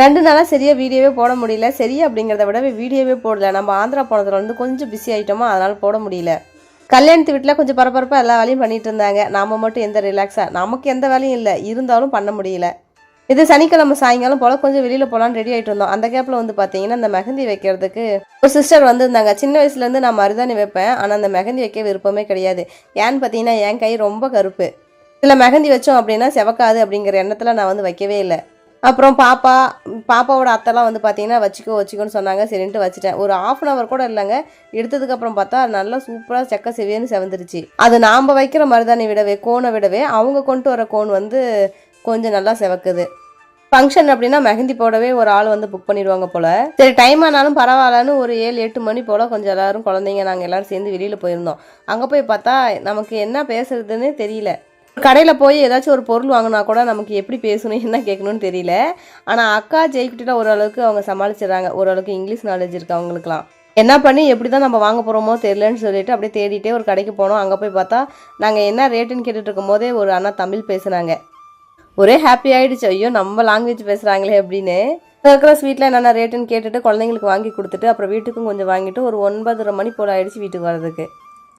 ரெண்டு நாளாக சரியாக வீடியோவே போட முடியல. சரி அப்படிங்கிறத விட வீடியோவே போடல. நம்ம ஆந்திரா போனதில் வந்து கொஞ்சம் பிஸி ஆகிட்டோமா அதனால் போட முடியல. கல்யாணத்து வீட்டில் கொஞ்சம் பரபரப்பாக எல்லா வேலையும் பண்ணிட்டு இருந்தாங்க. நாம் மட்டும் எந்த ரிலாக்ஸாக நமக்கு எந்த வேலையும் இல்லை. இருந்தாலும் பண்ண முடியல. இது சனிக்கிழமை சாயங்காலம் போல் கொஞ்சம் வெளியில் போகலான்னு ரெடி ஆகிட்டு இருந்தோம். அந்த கேப்பில் வந்து பார்த்தீங்கன்னா அந்த மெஹந்தி வைக்கிறதுக்கு ஒரு சிஸ்டர் வந்திருந்தாங்க. சின்ன வயசுலேருந்து நான் மருதாணி வைப்பேன். ஆனால் அந்த மெஹந்தி வைக்க விருப்பமே கிடையாது. ஏன்னு பார்த்தீங்கன்னா என் கை ரொம்ப கருப்பு. இதில் மெஹந்தி வச்சோம் அப்படின்னா செவக்காது அப்படிங்கிற எண்ணத்தில் நான் வந்து வைக்கவே இல்லை. அப்புறம் பாப்பா பாப்பாவோட அத்தைலாம் வந்து பார்த்தீங்கன்னா வச்சுக்கோ வச்சுக்கோன்னு சொன்னாங்க. சரின்ட்டு வச்சுட்டேன். ஒரு ஆஃப் அன் ஹவர் கூட இல்லைங்க. எடுத்ததுக்கு அப்புறம் பார்த்தா நல்லா சூப்பராக செக்க செவியன்னு செவந்துருச்சு. அது நாம் வைக்கிற மருதாணி விடவே கோனை விடவே அவங்க கொண்டு வர கோன் வந்து கொஞ்சம் நல்லா செவக்குது. ஃபங்க்ஷன் அப்படின்னா மெஹந்தி போடவே ஒரு ஆள் வந்து புக் பண்ணிடுவாங்க போல். சரி டைம் ஆனாலும் பரவாயில்லன்னு ஒரு ஏழு எட்டு மணி போல் கொஞ்சம் எல்லாரும் குழந்தைங்க நாங்கள் எல்லோரும் சேர்ந்து வெளியில் போயிருந்தோம். அங்கே போய் பார்த்தா நமக்கு என்ன பேசுறதுன்னு தெரியல. கடையில் போய் ஏதாச்சும் ஒரு பொருள் வாங்கினா கூட நமக்கு எப்படி பேசணும் என்ன கேட்கணும்னு தெரியல. ஆனால் அக்கா ஜெயிக்கிட்ட ஓரளவுக்கு அவங்க சமாளிச்சிடுறாங்க. ஓரளவுக்கு இங்கிலீஷ் நாலேஜ் இருக்கு அவங்களுக்குலாம் என்ன பண்ணி எப்படி தான் நம்ம வாங்க போகிறோமோ தெரியலன்னு சொல்லிட்டு அப்படியே தேடிட்டே ஒரு கடைக்கு போனோம். அங்கே போய் பார்த்தா நாங்கள் என்ன ரேட்டுன்னு கேட்டுட்டு இருக்கும் போதே ஒரு அண்ணா தமிழ் பேசுனாங்க. ஒரே ஹாப்பி ஆகிடுச்சு ஐயோ நம்ம லாங்குவேஜ் பேசுகிறாங்களே அப்படின்னு. இருக்கிற ஸ்வீட்டில் என்னென்ன ரேட்டுன்னு கேட்டுட்டு குழந்தைங்களுக்கு வாங்கி கொடுத்துட்டு அப்புறம் வீட்டுக்கும் கொஞ்சம் வாங்கிட்டு ஒரு ஒன்பதரை மணி போல் ஆயிடுச்சு வீட்டுக்கு வர்றதுக்கு.